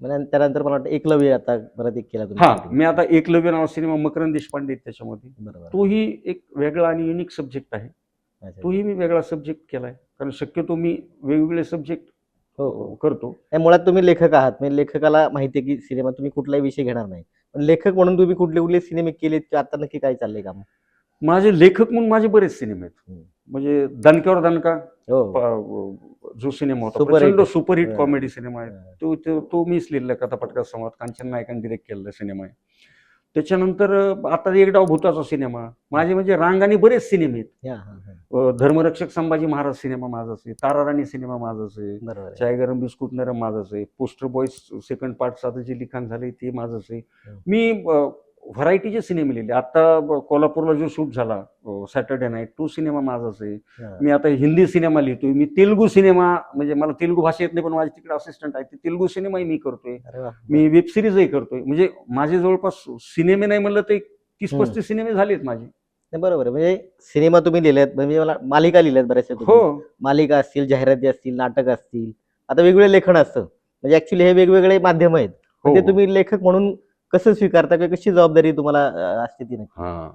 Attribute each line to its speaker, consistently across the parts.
Speaker 1: मग त्यानंतर मला वाटतं एकलव्य आता परत एक केला
Speaker 2: हा
Speaker 1: तुम्ही
Speaker 2: मी आता एकलव्य नाव सिनेमा मकरंद देशपांडे आहेत त्याच्यामध्ये.
Speaker 1: बरोबर.
Speaker 2: तोही एक वेगळा आणि युनिक सब्जेक्ट आहे.
Speaker 1: अच्छा.
Speaker 2: तोही मी वेगळा सब्जेक्ट केलाय. कारण शक्यतो मी वेगवेगळे सब्जेक्ट
Speaker 1: हो हो.
Speaker 2: करतो.
Speaker 1: नाही, मुळात तुम्ही लेखक आहात. म्हणजे लेखकाला माहिती आहे की सिनेमा तुम्ही कुठलाही विषय घेणार नाही. पण लेखक म्हणून तुम्ही कुठले कुठले सिनेमे केलेत किंवा आता नक्की काय चाललंय काम?
Speaker 2: माझे लेखक म्हणून माझे बरेच सिनेमे आहेत. म्हणजे दणक्यावर दणका
Speaker 1: हो
Speaker 2: जो सिनेमा होता प्रचंड. सुपरहिट. कॉमेडी सिनेमा आहे. तो तो तो मीच लिहिलेला कथा पटका संवाद कांचन नायकांनी डिरेक्ट केलेला सिनेमा आहे त्याच्यानंतर आता एक डाव भूताचा सिनेमा माझे म्हणजे रांगाने बरेच सिनेमे आहेत धर्मरक्षक संभाजी महाराज सिनेमा माझाच आहे ताराराणी सिनेमा माझाच आहे
Speaker 1: बरोबर आहे.
Speaker 2: चाय गरम बिस्कुट नरम माझंच आहे पोस्टर बॉयज सेकंड पार्टचं आता जे लिखाण झालंय ते माझंच आहे
Speaker 1: हम्म.
Speaker 2: मी व्हरायटीचे सिनेमे लिहिले. आता कोल्हापूरला जो शूट झाला सॅटर्डे नाईट तो सिनेमा माझाच आहे. मी आता हिंदी सिनेमा लिहितोय. मी तेलुगू सिनेमा म्हणजे मला तेलुगू भाषा येत नाही पण माझे तिकडे असिस्टंट आहे. ते तेलुगू सिनेमाही मी करतोय. मी वेब सिरीजही करतोय. म्हणजे माझे जवळपास सिनेमे नाही म्हणलं एक तीस. पस्तीस सिनेमे झालेत माझे.
Speaker 1: बरोबर आहे. म्हणजे सिनेमा तुम्ही लिहिलेत म्हणजे मला मालिका लिहिल्यात बऱ्याचशा.
Speaker 2: हो.
Speaker 1: मालिका असतील जाहिराती असतील नाटक असतील. आता वेगवेगळे लेखन असतं. म्हणजे ऍक्च्युली हे वेगवेगळे माध्यम आहेत. ते
Speaker 2: हो.
Speaker 1: तुम्ही लेखक म्हणून कसं स्वीकारता किंवा कशी जबाबदारी तुम्हाला अं, असते ती नक्की?
Speaker 2: हा.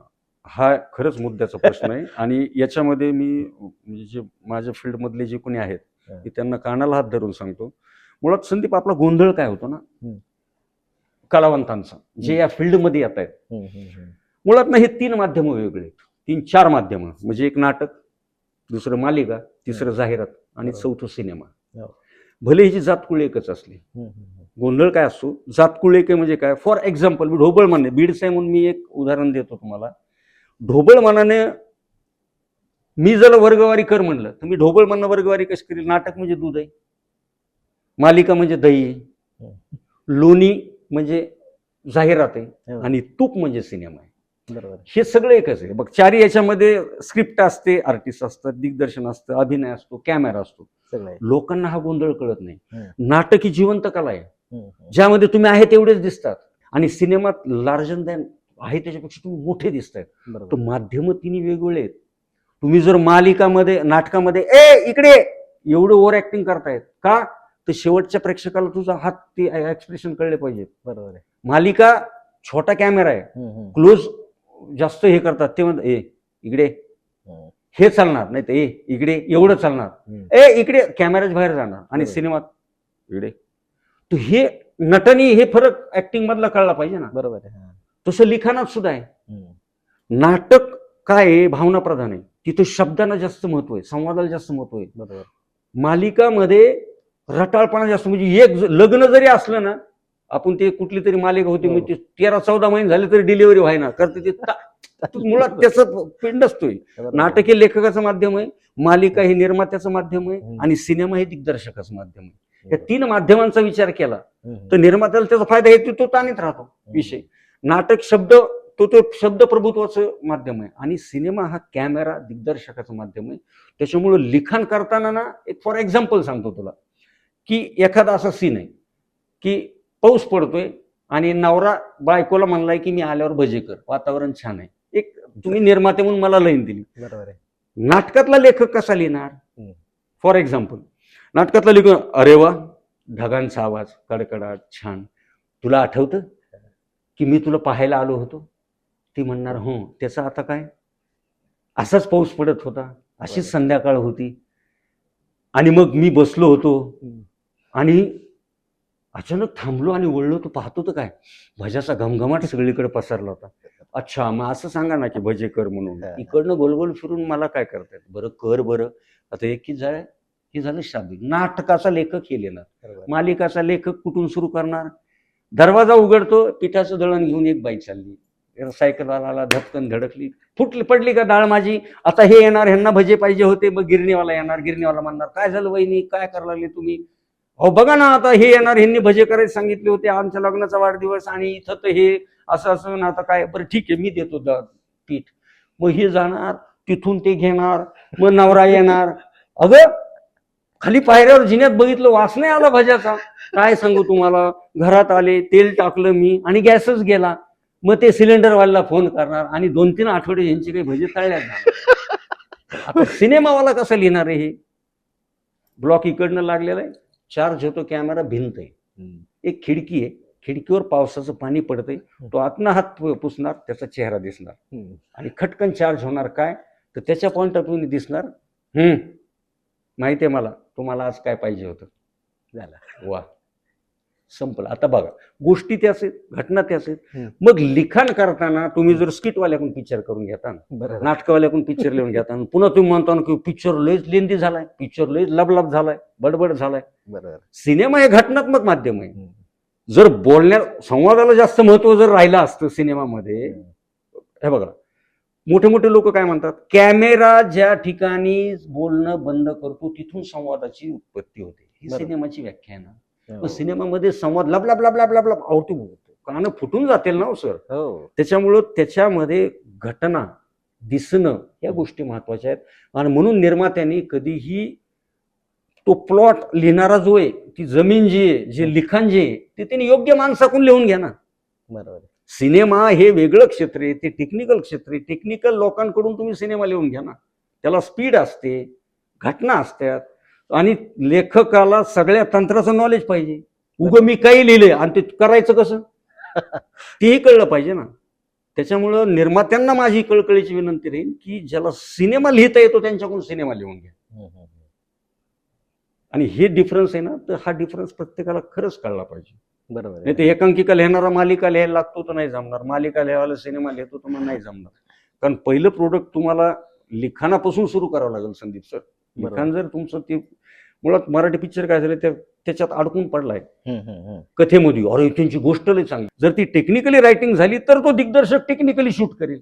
Speaker 2: हा खरंच मुद्द्याचा प्रश्न आहे. आणि याच्यामध्ये मी म्हणजे जे माझ्या फील्डमधले जे कोणी आहेत
Speaker 1: हा.
Speaker 2: मी त्यांना कानाला हात धरून सांगतो. मुळात संदीप आपला गोंधळ काय होतो ना. कलावंतांचा. जे या फील्डमध्ये येत आहेत.
Speaker 1: हम्म, हम्म, हम्म.
Speaker 2: मुळात ना हे तीन माध्यमं वेगळे आहेत. तीन चार माध्यमं. म्हणजे एक नाटक दुसरं मालिका तिसरं जाहिरात आणि
Speaker 1: बरोबर.
Speaker 2: चौथं सिनेमा.
Speaker 1: हो.
Speaker 2: भले ह्याची जातकुळी एकच असली.
Speaker 1: हम्म, हम्म, हम्म.
Speaker 2: गोंधळ काय असतो जातकुळ एक म्हणजे काय फॉर एक्झाम्पल मी ढोबळ मानणे बीडसाई म्हणून मी एक उदाहरण देतो तुम्हाला ढोबळ मानाने मी जर वर्गवारी कर म्हणलं तर मी ढोबळ मानणं वर्गवारी कशी करेल नाटक म्हणजे दूध आहे मालिका म्हणजे दही आहे लोणी म्हणजे जाहिरात आहे
Speaker 1: हो.
Speaker 2: आणि तूप म्हणजे सिनेमा आहे
Speaker 1: बरोबर.
Speaker 2: हे सगळं एकच आहे बघ चारी याच्यामध्ये स्क्रिप्ट असते आर्टिस्ट असतात दिग्दर्शन असतं अभिनय असतो कॅमेरा असतो. लोकांना हा गोंधळ कळत नाही. नाटक ही जिवंत कला आहे. ज्यामध्ये तुम्ही आहे तेवढेच दिसतात. आणि सिनेमात लार्जन दॅन आहे त्याच्यापेक्षा तुम्ही मोठे दिसतायत. तर
Speaker 1: बरोबर
Speaker 2: माध्यम तिन्ही वेगवेगळे आहेत. तुम्ही जर मालिकामध्ये नाटकामध्ये ए इकडे ये", एवढं ओव्हर ऍक्टिंग करतायत. का? तर शेवटच्या प्रेक्षकाला तुझा हात ते एक्सप्रेशन कळले पाहिजेत.
Speaker 1: बरोबर आहे.
Speaker 2: मालिका छोटा कॅमेरा आहे. क्लोज जास्त हे करतात. ते म्हणतात ए इकडे
Speaker 1: हम्म.
Speaker 2: हे. चालणार. नाही तर ए इकडे एवढं चालणार. ए इकडे कॅमेराच बाहेर जाणार. आणि. सिनेमात इकडे तर हे नटनी हे फरक ऍक्टिंग मधला कळला पाहिजे ना
Speaker 1: बरोबर आहे.
Speaker 2: तसं लिखाणात सुद्धा आहे. नाटक काय आहे भावना प्रधान आहे तिथे शब्दांना जास्त महत्त्व आहे संवादाला जास्त महत्त्व आहे
Speaker 1: बरोबर
Speaker 2: मालिकामध्ये रटाळपणा जास्त म्हणजे एक लग्न जरी असलं ना आपण ते कुठली तरी मालिका होती. म्हणजे तेरा चौदा महिने झाले तरी डिलिव्हरी व्हायना करते ते मुळात त्याचं पिंड असतोय. नाटक हे लेखकाचं माध्यम आहे मालिका हे निर्मात्याचं माध्यम आहे. आणि सिनेमा हे दिग्दर्शकाचं माध्यम आहे या तीन माध्यमांचा विचार केला तर निर्मात्याला त्याचा फायदा येतो तो ताणीत राहतो विषय. नाटक शब्द तो तो शब्द प्रभुत्वाचं माध्यम आहे. आणि सिनेमा हा कॅमेरा दिग्दर्शकाचं माध्यम आहे. त्याच्यामुळं लिखाण करताना ना एक फॉर एक्झाम्पल सांगतो तुला की एखादा असा सीन आहे की पाऊस पडतोय आणि नवरा बायकोला म्हणलाय की मी आल्यावर भजे कर वातावरण छान आहे. एक तुम्ही निर्माते म्हणून मला लाईन दिली.
Speaker 1: बरोबर आहे.
Speaker 2: नाटकातला लेखक कसा लिहिणार. फॉर एक्झाम्पल नाटकातला लेखक अरे वा ढगांचा आवाज कडकडाट छान. तुला आठवतं की मी तुला पाहायला आलो होतो? ती म्हणणार हो त्याचं आता काय? असाच पाऊस पडत होता अशीच. संध्याकाळ होती. आणि मग मी बसलो होतो. आणि अचानक थांबलो आणि वळलो तर पाहतो तर काय? भज्याचा घमघमाट सगळीकडे पसरला होता. अच्छा मग असं सांगा ना की भजे कर म्हणून. इकडनं गोलगोल फिरून मला काय करतायत बरं कर बरं. आता एक की जाय हे झालं शाब्दिक. नाटकाचा लेखक हे
Speaker 1: आहे.
Speaker 2: मालिकाचा लेखक कुठून सुरू करणार? दरवाजा उघडतो पिठाचं दळण घेऊन एक बाई चालली. सायकलवाला धपकन धडकली. फुटली पडली का डाळ माझी? आता हे येणार ह्यांना भजे पाहिजे होते मग गिरणीवाला येणार गिरणीवाला म्हणणार काय झालं वहिनी? काय करायला लागले तुम्ही? हो बघा ना आता हे येणार ह्यांनी भजे करायला सांगितले होते आमच्या लग्नाचा वाढदिवस आणि इथं तर हे असं असं ना आता काय. बरं ठीक आहे मी देतो द पीठ. मग हे जाणार तिथून ते घेणार मग नवरा येणार. अगं खाली पायऱ्यावर जिन्यात बघितलं वास नाही आला भज्याचा. काय सांगू तुम्हाला? घरात आले तेल टाकलं मी आणि गॅसच गेला. मग ते सिलेंडरवाल्याला फोन करणार आणि दोन तीन आठवडे यांची काही भजी तळल्यात जाणार. आता सिनेमावाला कसं लिहिणार आहे हे? ब्लॉक इकडनं लागलेला आहे. चार्ज होतो कॅमेरा भिंत आहे. एक खिडकी आहे. खिडकीवर पावसाचं पाणी पडतंय. तो आतनं हात पुसणार त्याचा चेहरा दिसणार. आणि खटकन चार्ज होणार काय? तर त्याच्या पॉईंट ऑफ व्ह्यूने दिसणार. हम्म. माहिती आहे मला तुम्हाला आज काय पाहिजे होतं?
Speaker 1: झालं.
Speaker 2: वा. संपलं. आता बघा गोष्टी त्याच आहेत घटना त्याच आहेत
Speaker 1: हम्म.
Speaker 2: मग लिखाण करताना तुम्ही जर स्किटवाल्याकडून पिक्चर करून घेता नाटकवाल्याकडून पिक्चर लिहून घेता पुन्हा तुम्ही म्हणता ना की पिक्चर लयच लेंदी झालाय पिक्चर लयच लबलब झालाय बडबड झालाय.
Speaker 1: बरोबर.
Speaker 2: सिनेमा हे घटनात्मक माध्यम आहे. जर बोलण्या संवादाला जास्त महत्त्व जर राहिलं असतं सिनेमामध्ये हे बघा मोठे मोठे लोक काय म्हणतात? कॅमेरा ज्या ठिकाणी बोलणं बंद करतो तिथून संवादाची उत्पत्ती होते. ही. सिनेमाची व्याख्या आहे ना.
Speaker 1: हो.
Speaker 2: सिनेमामध्ये संवाद लब लब लब लब लब लब आवटी बोलतो कानं फुटून जातील ना सर?
Speaker 1: हो.
Speaker 2: त्याच्यामुळं त्याच्यामध्ये घटना दिसणं या गोष्टी महत्त्वाच्या आहेत. आणि म्हणून निर्मात्यांनी कधीही तो प्लॉट लिहिणारा जो आहे ती जमीन जी आहे जे लिखाण जे आहे ते त्यांनी योग्य माणसाकडून लिहून घ्या ना.
Speaker 1: बरोबर
Speaker 2: सिनेमा हे वेगळं क्षेत्र आहे ते टेक्निकल क्षेत्र आहे. टेक्निकल लोकांकडून तुम्ही सिनेमा लिहून घ्या ना. त्याला स्पीड असते घटना असतात आणि लेखकाला सगळ्या तंत्राचं नॉलेज पाहिजे. उग मी काही लिहिलंय आणि ते करायचं कसं? तेही कळलं पाहिजे ना. त्याच्यामुळं निर्मात्यांना माझी कळकळीची विनंती राहील की ज्याला सिनेमा लिहिता येतो त्यांच्याकडून सिनेमा लिहून घ्या. आणि हे डिफरन्स आहे ना तर हा डिफरन्स प्रत्येकाला खरंच कळला पाहिजे.
Speaker 1: बरोबर
Speaker 2: नाही तर एकांकिका लिहिणारा मालिका लिहायला लागतो तर नाही जमणार. मालिका लिहायला सिनेमा लिहितो तर मग नाही जमणार. कारण पहिलं प्रोडक्ट तुम्हाला लिखाणापासून सुरू करावं लागेल संदीप सर. लिखाण जर तुमचं ते मुळात मराठी पिक्चर काय झालं त्या त्याच्यात अडकून पडलाय. कथेमध्ये अरे त्यांची गोष्ट लय चांगली. जर ती टेक्निकली रायटिंग झाली तर तो दिग्दर्शक टेक्निकली शूट करेल.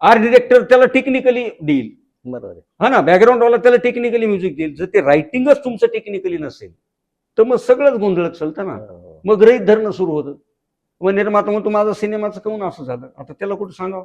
Speaker 2: आर्ट डिरेक्टर त्याला टेक्निकली देईल.
Speaker 1: बरोबर आहे.
Speaker 2: हा ना बॅकग्राऊंडवाला त्याला टेक्निकली म्युझिक देईल. जर ते रायटिंगच तुमचं टेक्निकली नसेल तर मग सगळंच गोंधळत चालतं ना.
Speaker 1: हो.
Speaker 2: मग गृहित धरणं सुरू होतं. मग निर्माता म्हणतो माझा सिनेमाचं काऊन असं झालं? आता त्याला कुठं सांगावं?